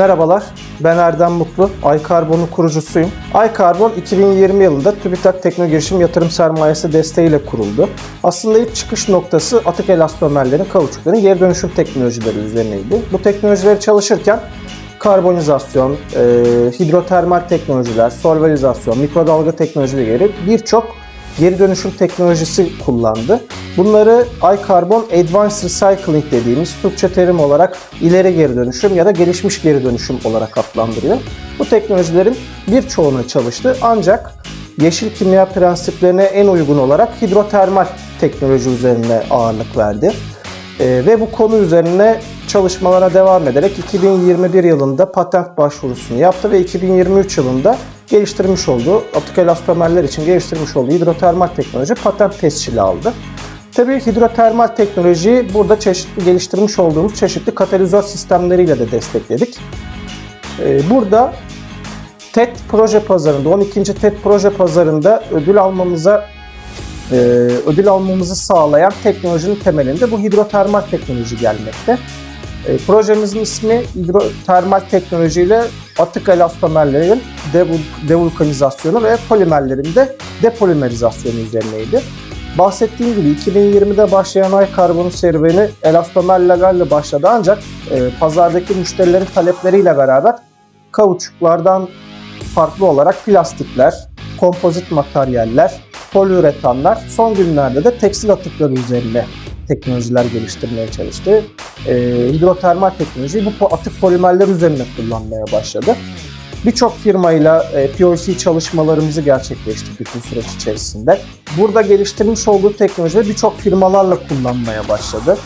Merhabalar, ben Erdem Mutlu. iKarbon'un kurucusuyum. iKarbon 2020 yılında TÜBİTAK Tekno Girişim Yatırım Sermayesi desteğiyle kuruldu. Aslında ilk çıkış noktası atık elastomerlerin, kauçukların geri dönüşüm teknolojileri üzerineydi. Bu teknolojileri çalışırken karbonizasyon, e, hidrotermal teknolojiler, solvarizasyon, mikrodalga teknolojileri birçok geri dönüşüm teknolojisi kullandı. Bunları iCarbon Advanced Recycling dediğimiz Türkçe terim olarak ileri geri dönüşüm ya da gelişmiş geri dönüşüm olarak adlandırıyor. Bu teknolojilerin birçoğuna çalıştı ancak yeşil kimya prensiplerine en uygun olarak hidrotermal teknoloji üzerine ağırlık verdi. Ee, ve bu konu üzerine çalışmalara devam ederek 2021 yılında patent başvurusunu yaptı ve 2023 yılında geliştirmiş olduğu atık elastomerler için geliştirmiş olduğu hidrotermal teknoloji patent tescili aldı. Tabii hidrotermal teknolojiyi burada çeşitli geliştirmiş olduğumuz çeşitli katalizör sistemleriyle de destekledik. Ee, Burada TED proje pazarında, 12. TED proje pazarında ödül almamıza e, ödül almamızı sağlayan teknolojinin temelinde bu hidrotermal teknoloji gelmekte. E, projemizin ismi hidrotermal teknolojiyle atık elastomerlerin devul- devulkanizasyonu ve polimerlerin de depolimerizasyonu üzerineydi. Bahsettiğim gibi 2020'de başlayan ay karbonu serüveni elastomerlerle başladı ancak e, pazardaki müşterilerin talepleriyle beraber kauçuklardan farklı olarak plastikler, kompozit materyaller, poliüretanlar son günlerde de tekstil atıkları üzerine teknolojiler geliştirmeye çalıştı. E, hidrotermal teknolojiyi bu atık polimerler üzerine kullanmaya başladı. Birçok firmayla e, POC çalışmalarımızı gerçekleştirdik bütün süreç içerisinde. Burada geliştirmiş olduğu teknolojileri birçok firmalarla kullanmaya başladı.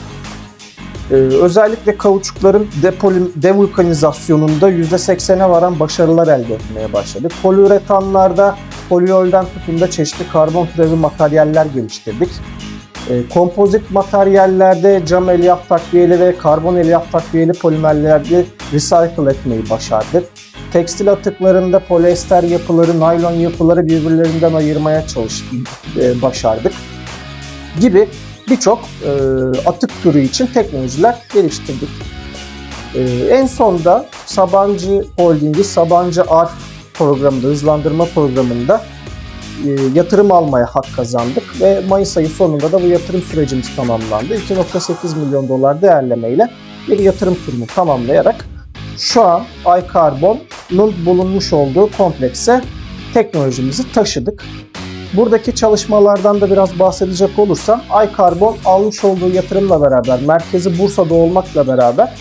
Ee, özellikle kauçukların depolim, devulkanizasyonunda %80'e varan başarılar elde etmeye başladık. Poliüretanlarda poliolden tutun da çeşitli karbon türevi materyaller geliştirdik. Ee, kompozit materyallerde cam elyaf takviyeli ve karbon elyaf takviyeli polimerlerde recycle etmeyi başardık. Tekstil atıklarında polyester yapıları, naylon yapıları birbirlerinden ayırmaya çalıştık, e, başardık gibi birçok e, atık türü için teknolojiler geliştirdik. E, en sonda Sabancı Holding'i Sabancı ARF programında, hızlandırma programında e, yatırım almaya hak kazandık ve Mayıs ayı sonunda da bu yatırım sürecimiz tamamlandı. 2.8 milyon dolar değerlemeyle bir yatırım turunu tamamlayarak şu an iCarbon'un bulunmuş olduğu komplekse teknolojimizi taşıdık. Buradaki çalışmalardan da biraz bahsedecek olursam iCarbon almış olduğu yatırımla beraber merkezi Bursa'da olmakla beraber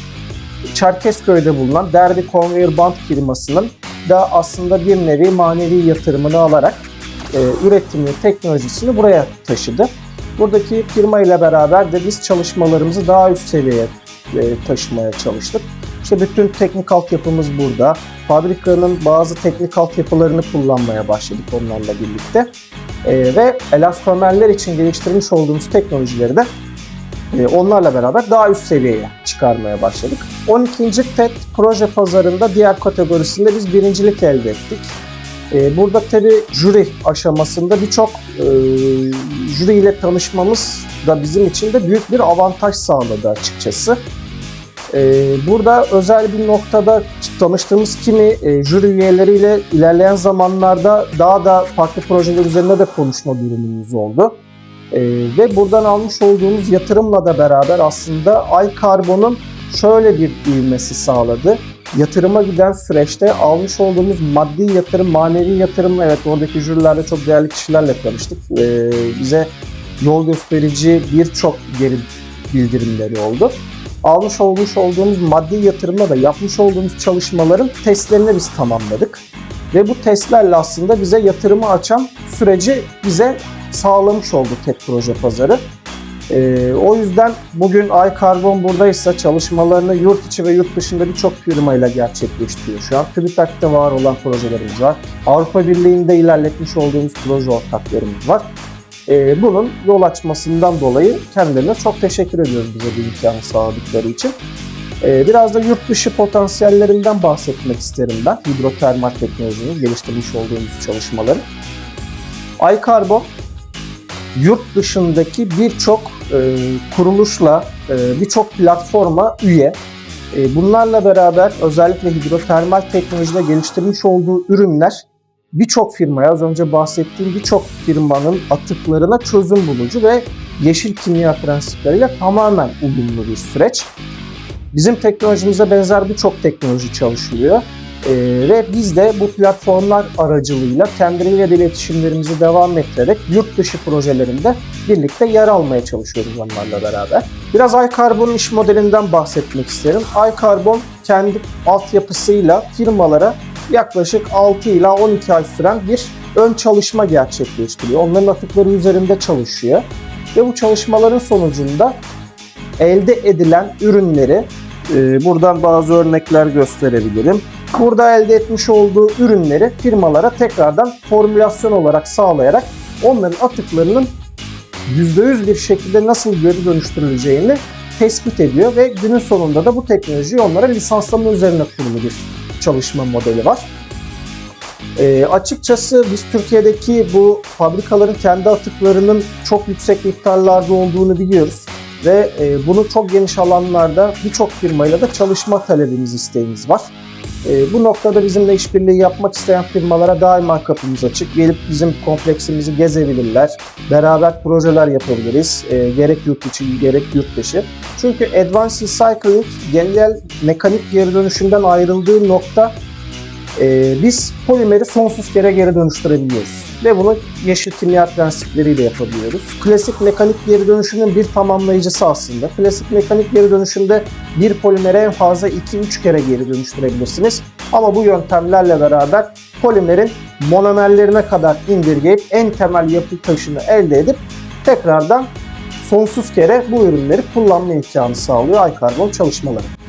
Çerkezköy'de bulunan Derby Conveyor Band firmasının da aslında bir nevi manevi yatırımını alarak e, üretimini, teknolojisini buraya taşıdı. Buradaki firma ile beraber de biz çalışmalarımızı daha üst seviyeye e, taşımaya çalıştık. İşte bütün teknik altyapımız burada. Fabrikanın bazı teknik altyapılarını kullanmaya başladık onlarla birlikte. E, ve elastomerler için geliştirmiş olduğumuz teknolojileri de e, onlarla beraber daha üst seviyeye çıkarmaya başladık. 12. TED proje pazarında diğer kategorisinde biz birincilik elde ettik. E, burada tabi jüri aşamasında birçok e, jüri ile tanışmamız da bizim için de büyük bir avantaj sağladı açıkçası. E, burada özel bir noktada tanıştığımız kimi e, jüri üyeleriyle ilerleyen zamanlarda daha da farklı projeler üzerinde de konuşma durumumuz oldu. Ee, ve buradan almış olduğumuz yatırımla da beraber aslında iCarbon'un şöyle bir ivmesi sağladı. Yatırıma giden süreçte almış olduğumuz maddi yatırım, manevi yatırım, evet oradaki jürilerde çok değerli kişilerle tanıştık. Ee, bize yol gösterici birçok geri bildirimleri oldu. Almış olmuş olduğumuz maddi yatırımla da yapmış olduğumuz çalışmaların testlerini biz tamamladık. Ve bu testlerle aslında bize yatırımı açan süreci bize sağlamış oldu TED proje pazarı. Ee, o yüzden bugün iCarbon buradaysa çalışmalarını yurt içi ve yurt dışında birçok firmayla gerçekleştiriyor şu an. TÜBİTAK'ta var olan projelerimiz var. Avrupa Birliği'nde ilerletmiş olduğumuz proje ortaklarımız var. Ee, bunun yol açmasından dolayı kendilerine çok teşekkür ediyorum bize bu imkanı sağladıkları için. Ee, biraz da yurt dışı potansiyellerinden bahsetmek isterim ben. Hidrotermal teknolojinin geliştirmiş olduğumuz çalışmaları. iCarbon yurt dışındaki birçok e, kuruluşla, e, birçok platforma üye. E, bunlarla beraber özellikle hidrotermal teknolojide geliştirmiş olduğu ürünler birçok firmaya az önce bahsettiğim birçok firmanın atıklarına çözüm bulucu ve yeşil kimya prensipleriyle tamamen uyumlu bir süreç. Bizim teknolojimize benzer birçok teknoloji çalışılıyor. Ee, ve biz de bu platformlar aracılığıyla kendileriyle de iletişimlerimizi devam ettirerek yurt dışı projelerinde birlikte yer almaya çalışıyoruz onlarla beraber. Biraz iCarbon'un iş modelinden bahsetmek isterim. iCarbon kendi altyapısıyla firmalara yaklaşık 6 ila 12 ay süren bir ön çalışma gerçekleştiriyor. Onların atıkları üzerinde çalışıyor. Ve bu çalışmaların sonucunda elde edilen ürünleri e, buradan bazı örnekler gösterebilirim. Burada elde etmiş olduğu ürünleri firmalara tekrardan formülasyon olarak sağlayarak onların atıklarının %100 bir şekilde nasıl geri dönüştürüleceğini tespit ediyor ve günün sonunda da bu teknolojiyi onlara lisanslama üzerine kurulu bir çalışma modeli var. E, açıkçası biz Türkiye'deki bu fabrikaların kendi atıklarının çok yüksek miktarlarda olduğunu biliyoruz ve e, bunu çok geniş alanlarda birçok firmayla da çalışma talebimiz, isteğimiz var. E, bu noktada bizimle işbirliği yapmak isteyen firmalara daima kapımız açık. Gelip bizim kompleksimizi gezebilirler. Beraber projeler yapabiliriz. E, gerek yurt içi gerek yurt dışı. Çünkü Advanced Recycling genel mekanik geri dönüşümden ayrıldığı nokta e, biz polimeri sonsuz kere geri dönüştürebiliyoruz. Ve bunu yeşil kimya prensipleriyle yapabiliyoruz. Klasik mekanik geri dönüşümün bir tamamlayıcısı aslında. Klasik mekanik geri dönüşümde bir polimeri en fazla 2-3 kere geri dönüştürebilirsiniz. Ama bu yöntemlerle beraber polimerin monomerlerine kadar indirgeyip en temel yapı taşını elde edip tekrardan sonsuz kere bu ürünleri kullanma imkanı sağlıyor iCarbon çalışmaları.